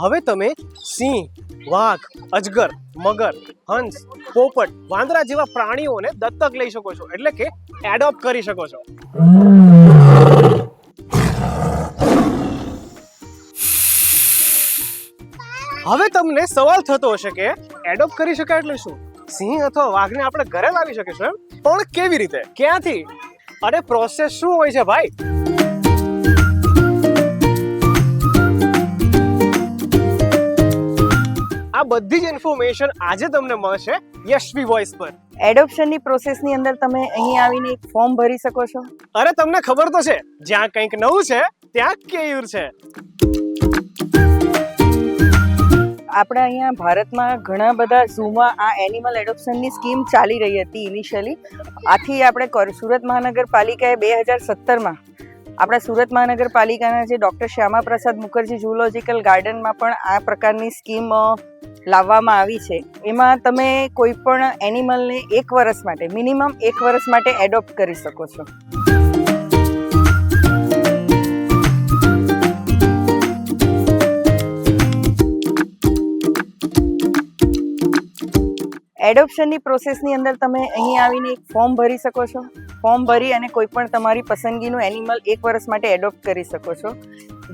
હવે તમે સિંહ, વાઘ, અજગર, મગર, હંસ, પોપટ, વાંદરા જેવા પ્રાણીઓને દત્તક લઈ શકો છો. એટલે કે એડોપ્ટ કરી શકો છો. હવે તમને સવાલ થતો હશે કે એડોપ્ટ કરી શકાય એટલે શું? સિંહ અથવા વાઘને આપણે ઘરે લાવી શકીશું એમ? પણ કેવી રીતે? ક્યાંથી? અરે પ્રોસેસ શું હોય છે ભાઈ? આ બધી જ ઇન્ફોર્મેશન આજે તમને મળશે યશવી વોઇસ પર. એડોપ્શનની પ્રોસેસની અંદર તમે અહીં આવીને એક ફોર્મ ભરી શકો છો. અરે તમને ખબર તો છે જ્યાં કંઈક નવું છે ત્યાં કેયુર છે. આપણે અહીંયા ભારતમાં ઘણા બધા ઝૂમાં આ એનિમલ એડોપ્શનની સ્કીમ ચાલી રહી હતી ઇનિશિયલી આથી આપણે સુરત મહાનગરપાલિકાએ બે હજાર સત્તરમાં આપણા સુરત મહાનગરપાલિકાના જે ડૉક્ટર શ્યામાપ્રસાદ મુખર્જી ઝૂલોજિકલ ગાર્ડનમાં પણ આ પ્રકારની સ્કીમ લાવવામાં આવી છે. એમાં તમે કોઈ પણ એનિમલને એક વર્ષ માટે, મિનિમમ એક વર્ષ માટે એડોપ્ટ કરી શકો છો. એડોપ્શનની પ્રોસેસની અંદર તમે અહીં આવીને એક ફોર્મ ભરી શકો છો. ફોર્મ ભરી અને કોઈ પણ તમારી પસંદગીનું એનિમલ એક વર્ષ માટે એડોપ્ટ કરી શકો છો.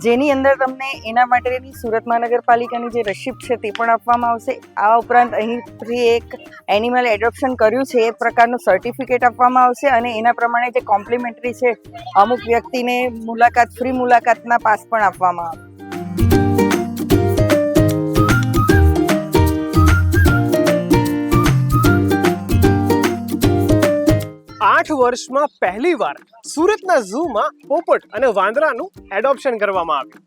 જેની અંદર તમને એના માટેની સુરત મહાનગરપાલિકાની જે રસીપ્ટ છે તે પણ આપવામાં આવશે. આ ઉપરાંત અહીંથી એક એનિમલ એડોપ્શન કર્યું છે, એ પ્રકારનું સર્ટિફિકેટ આપવામાં આવશે અને એના પ્રમાણે જે કોમ્પ્લિમેન્ટરી છે, અમુક વ્યક્તિને મુલાકાત ફ્રી મુલાકાતના પાસ પણ આપવામાં આવે વર્ષમાં પહેલીવાર સુરતના ઝૂમાં પોપટ અને વાંદરાનું એડોપ્શન કરવામાં આવ્યું.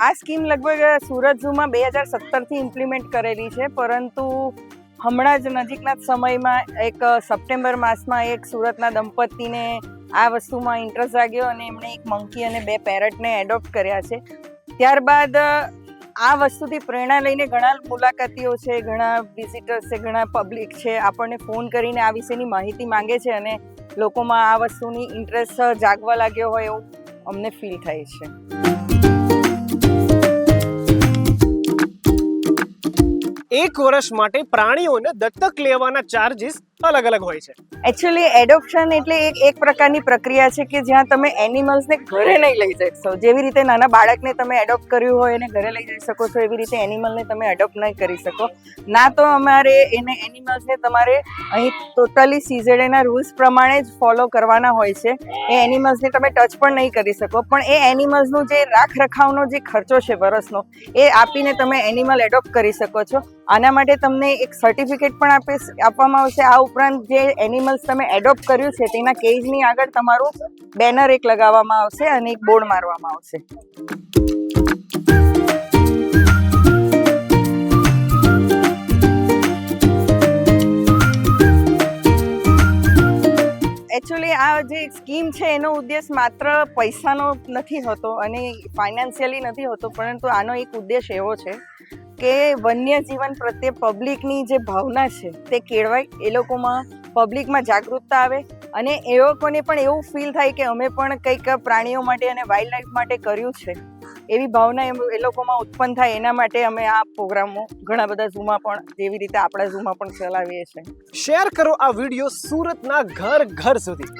આ સ્કીમ લગભગ સુરત ઝૂમાં બે હજાર સત્તરથી ઇમ્પ્લિમેન્ટ કરેલી છે, પરંતુ હમણાં જ નજીકના સમયમાં એક સપ્ટેમ્બર માસમાં એક સુરતના દંપતીને આ વસ્તુમાં ઇન્ટરેસ્ટ જાગ્યો અને એમણે એક મંકી અને બે પેરટને એડોપ્ટ કર્યા છે. ત્યારબાદ આ વસ્તુથી પ્રેરણા લઈને ઘણા મુલાકાતીઓ છે, ઘણા વિઝિટર્સ છે, ઘણા પબ્લિક છે, આપણને ફોન કરીને આ વિશેની માહિતી માંગે છે અને લોકોમાં આ વસ્તુની ઇન્ટરેસ્ટ જાગવા લાગ્યો હોય એવું અમને ફીલ થાય છે. એક વર્ષ માટે પ્રાણીઓને દત્તક લેવાના ચાર્જીસ અલગ અલગ હોય છે. એકચ્યુઅલી એડોપ્શન એટલે એક એક પ્રકારની પ્રક્રિયા છે કે જ્યાં તમે એનિમલ્સને ઘરે નહીં લઈ જઈ જેવી રીતે નાના બાળકને તમે એડોપ્ટ કર્યું હોય એને ઘરે લઈ જઈ શકો છો, એવી રીતે એનિમલને તમે એડોપ્ટ નહીં કરી શકો. ના તો અમારે એને એનિમલ્સને તમારે અહીં ટોટલી સીઝેડેના રૂલ્સ પ્રમાણે જ ફોલો કરવાના હોય છે. એ એનિમલ્સને તમે ટચ પણ નહીં કરી શકો. પણ એ એનિમલ્સનું જે રાખ રખાવનો જે ખર્ચો છે વરસનો, એ આપીને તમે એનિમલ એડોપ્ટ કરી શકો છો. આના માટે તમને એક સર્ટિફિકેટ પણ આપે, આપવામાં આવશે. આ ઉપરાંત જે એનિમલ્સ તમે એડોપ્ટ કર્યું છે, તેના કેજની આગળ તમારું બેનર એક લગાવવામાં આવશે અને એક બોર્ડ મારવામાં આવશે. એકચ્યુઅલી આ જે સ્કીમ છે, એનો ઉદ્દેશ માત્ર પૈસાનો નથી હોતો અને ફાઇનાન્શિયલી નથી હોતો, પરંતુ આનો એક ઉદ્દેશ એવો છે કે વન્ય જીવન પ્રત્યે પબ્લિકની જે ભાવના છે, તે કેળવાય, એ લોકોમાં પબ્લિકમાં જાગૃતતા આવે અને એ લોકોને પણ એવું ફીલ થાય કે અમે પણ કંઈક પ્રાણીઓ માટે અને વાઇલ્ડ લાઈફ માટે કર્યું છે. એવી ભાવના એ લોકોમાં ઉત્પન્ન થાય, એના માટે અમે આ પ્રોગ્રામો ઘણા બધા ઝૂમાં પણ જેવી રીતે આપણા ઝૂમાં પણ ચલાવીએ છીએ. શેર કરો આ વીડિયો સુરતના ઘર ઘર સુધી.